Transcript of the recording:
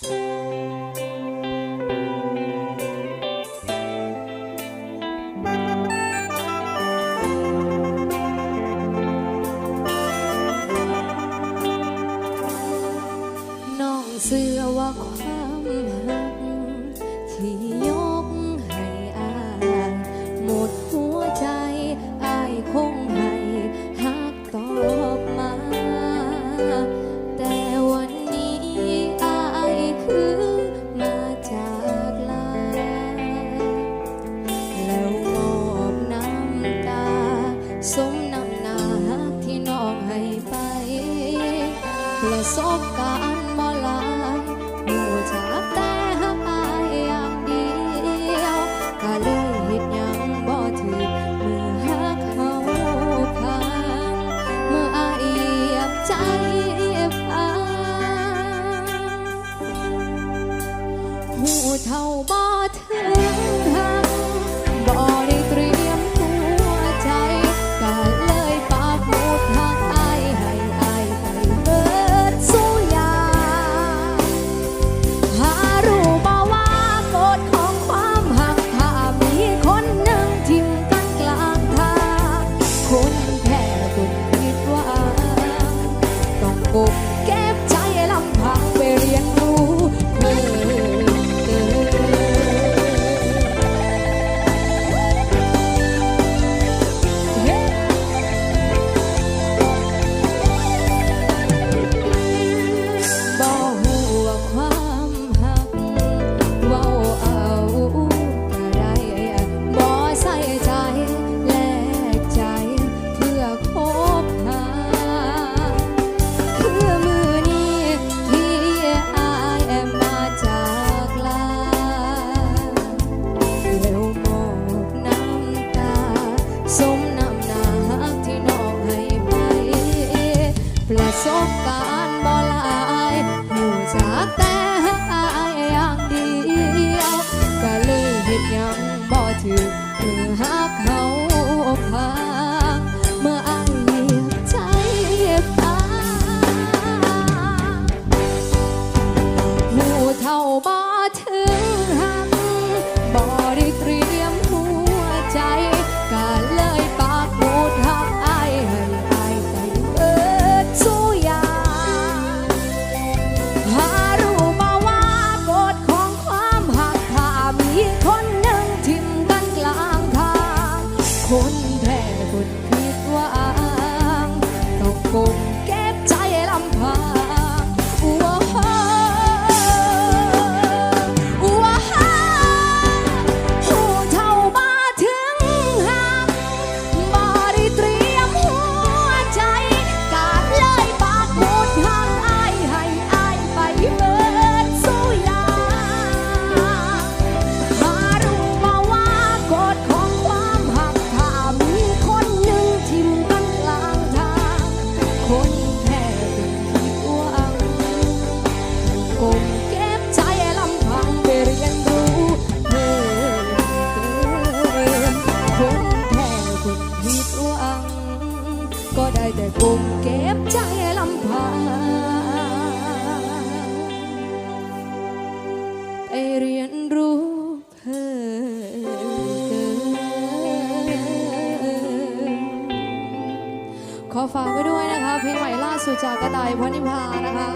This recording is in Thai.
น้องเสื้อว่าความหักที่ย สมน้ำหนาที่น้องให้ไปและสบการณ์บ่หลายหูจากแต่หักอายอย่างเดียวก็เลยเฮ็ดยังบ่ถือเมื่อหักเขาพังเมื่ออายบใจฟ้าหูเท่าบ่ถือ ประสบการณ์บ่หลายหูจัก บุกเก็บใจลำพังไปเรียนรู้เพิ่ขอฝากไว้ด้วยนะคะ เพลงใหม่ล่าสุดจากกระต่ายพนิพานะคะ